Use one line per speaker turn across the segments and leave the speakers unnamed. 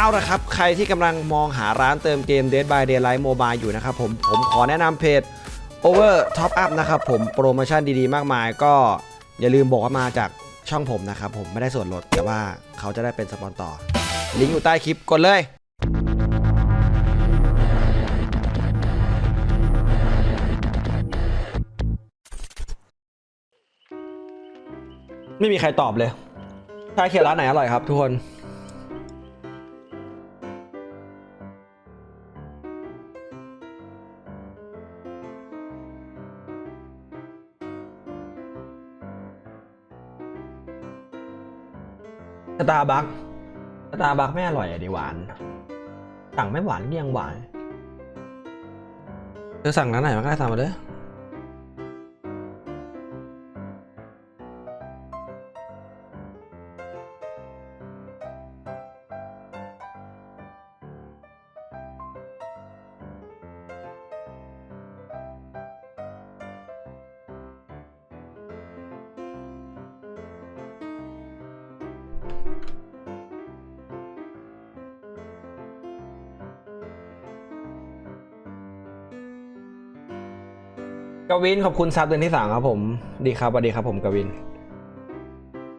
เอาละครับ ใครที่กำลังมองหาร้านเติมเกม Dead by Daylight Mobile อยู่นะครับผมผมขอแนะนำเพจ Over Top Up นะครับผมโปรโมชั่นดีๆ มากมายก็อย่าลืมบอกว่ามาจากช่องผมนะครับผมไม่ได้ส่วนลดแต่ว่าเขาจะได้เป็นสปอนต่อ ลิงก์อยู่ใต้คลิปกดเลยไม่มีใครตอบเลยชาเขียวร้านไหนอร่อยครับทุกคน สตาร์บัคสตาร์บัคไม่อร่อยอะดิหวาน สั่งไม่หวานเลี่ยงหวานเธอสั่งร้านไหนมาก็ได้สั่งมาเลย กวินขอบคุณซับเดือนที่สามครับผม ดีครับสวัสดีครับผมกวิน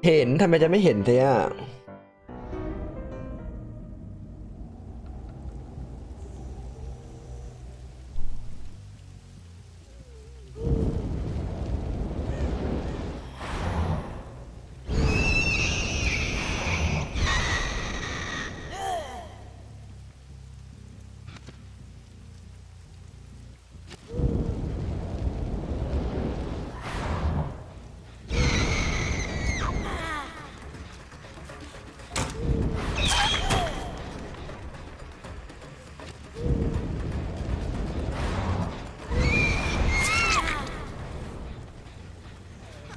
เห็นทำไมจะไม่เห็นเที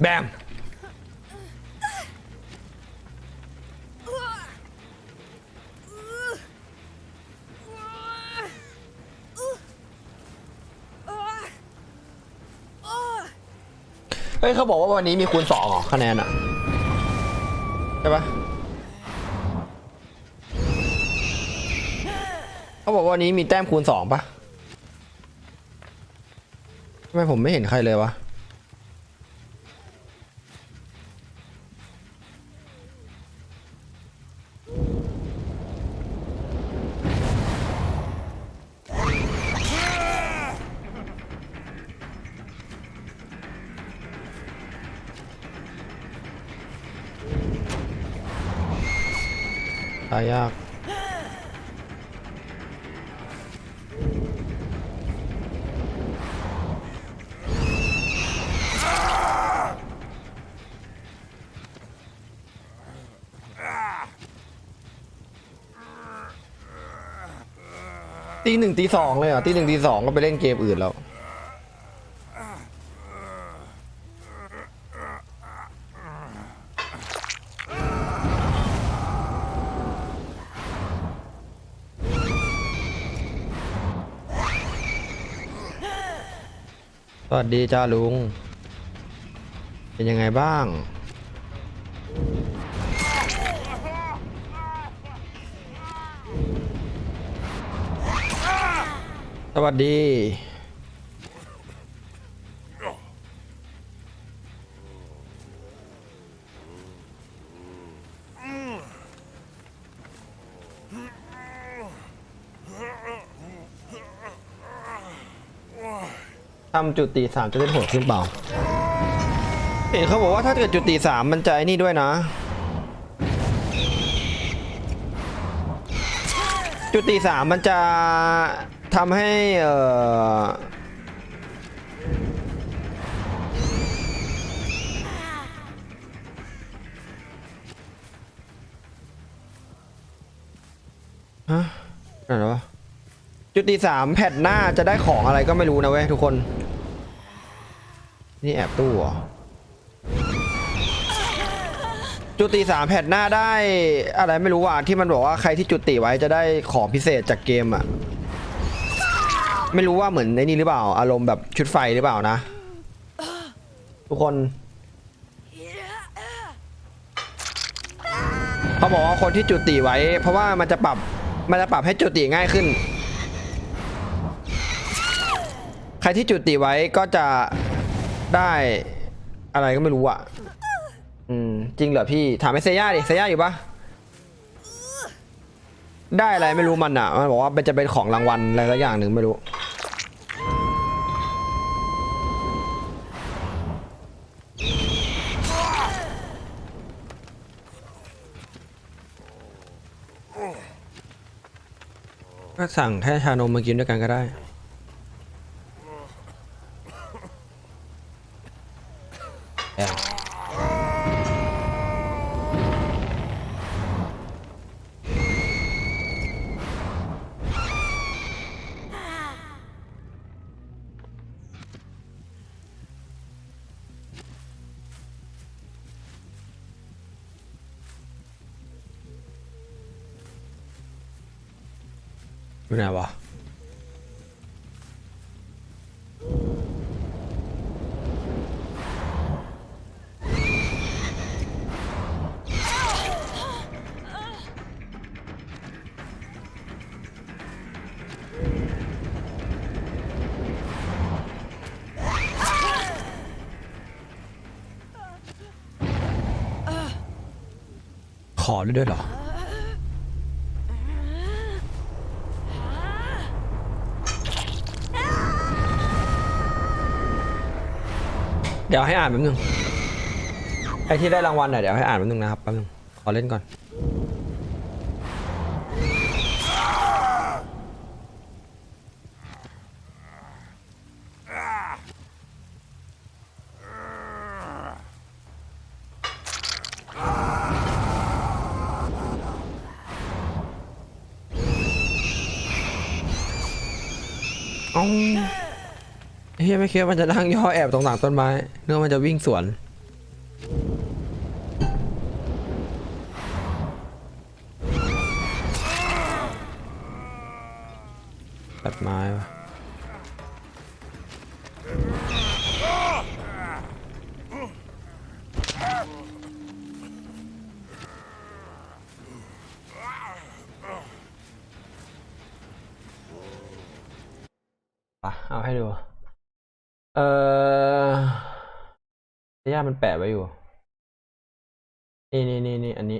แบม เฮ้ยเขาบอกว่าวันนี้มีคูณสองเหรอคะแนนอะ ใช่ปะเขาบอกว่าวันนี้มีแต้มคูณสองปะทำไมผมไม่เห็นใครเลยวะ ตายยาก ตีหนึ่งตีสองเลยเหรอะตีหนึ่งตีสองก็ไปเล่นเกมอื่นแล้ว วัสดีจ้าลุง เป็นยังไงบ้าง สวัสดี ทำจุดตีสามจะได้โหดขึ้นเปล่า เห็นเขาบอกว่าถ้าเกิดจุดตีสามมันจะไอ้นี่ด้วยนะ จุดตีสามมันจะทำให้เอ่อฮะอะไรวะจุดตีสามแผ่นหน้าจะได้ของอะไรก็ไม่รู้นะเว้ยทุกคน นี่แอบตู้เหรอจุติสามแผ่นหน้าได้ อะไรไม่รู้อะที่มันบอกว่าใครที่จุติไว้จะได้ของพิเศษจากเกมอะ ไม่รู้ว่าเหมือนในนี่หรือเปล่า อารมณ์แบบชุดไฟหรือเปล่านะ ทุกคนเขาบอกว่าคนที่จุติไว้ เพราะว่ามันจะปรับมันจะปรับให้จุติง่ายขึ้น ใครที่จุติไว้ก็จะ ได้อะไรก็ไม่รู้อะ อืม จริงเหรอพี่ถามไอ้เซย่าดิเซย่าอยู่ปะได้อะไรไม่รู้มันอะ มันบอกว่ามันจะเป็นของรางวัลอะไรสักอย่างหนึ่งไม่รู้ ก็สั่งแค่ชานมมากินด้วยกันก็ได้ แอ บอไหนวะขอด้วยด้วยเหรอ เดี๋ยวให้อ่านแป๊บนึงไอที่ได้รางวัลน่ะเดี๋ยวให้อ่านแป๊บนึงนะครับแป๊บนึงขอเล่นก่อน เอาเฮียไม่คิดว่ามันจะนั่งย่อแอบตรงหลังต้นไม้เนื่อมันจะวิ่งสวน ตัดไม้วะอะ เอาให้ดู เออย่ามันแปะไว้อยู่ นี่นี่นี่นี่อันนี้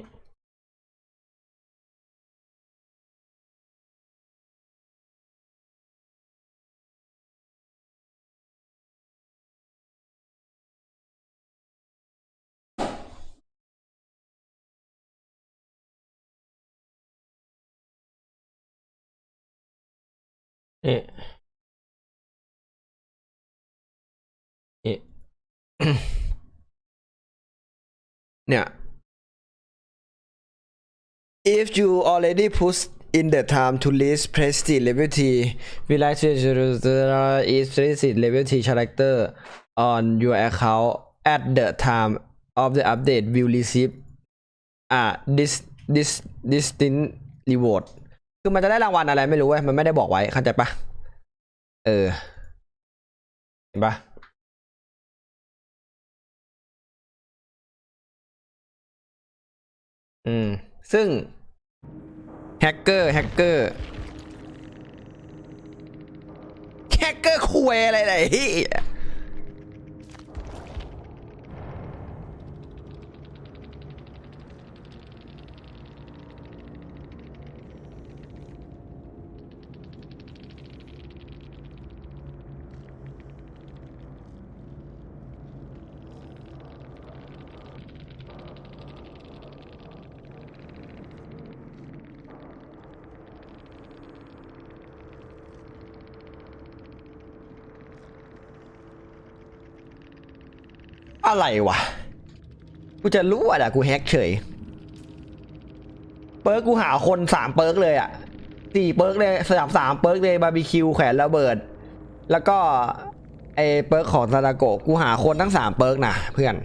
นี่นี่ เนี่ย if you already put in the time to list prestige level T we like to introduce is prestige level T character on your account at the time of the update will receive อ่า this this distinct reward คือมันจะได้รางวัลอะไรไม่รู้เว้ย มันไม่ได้บอกไว้เข้าใจปะเออ เห็นปะ อืม ซึ่งแฮกเกอร์แฮกเกอร์แฮกเกอร์คุยอะไรไหน อะไรวะ กูจะรู้อะกูแฮกเฉย เปิร์กกูหาคนสามเปิร์กเลยอะสี่เปิร์กเลยสามสามเปิร์กเลยบาร์บีคิวแขวนระเบิด แล้วก็ไอเปิร์กของซาดาโกะกูหาคนทั้งสามเปิร์กนะเพื่อน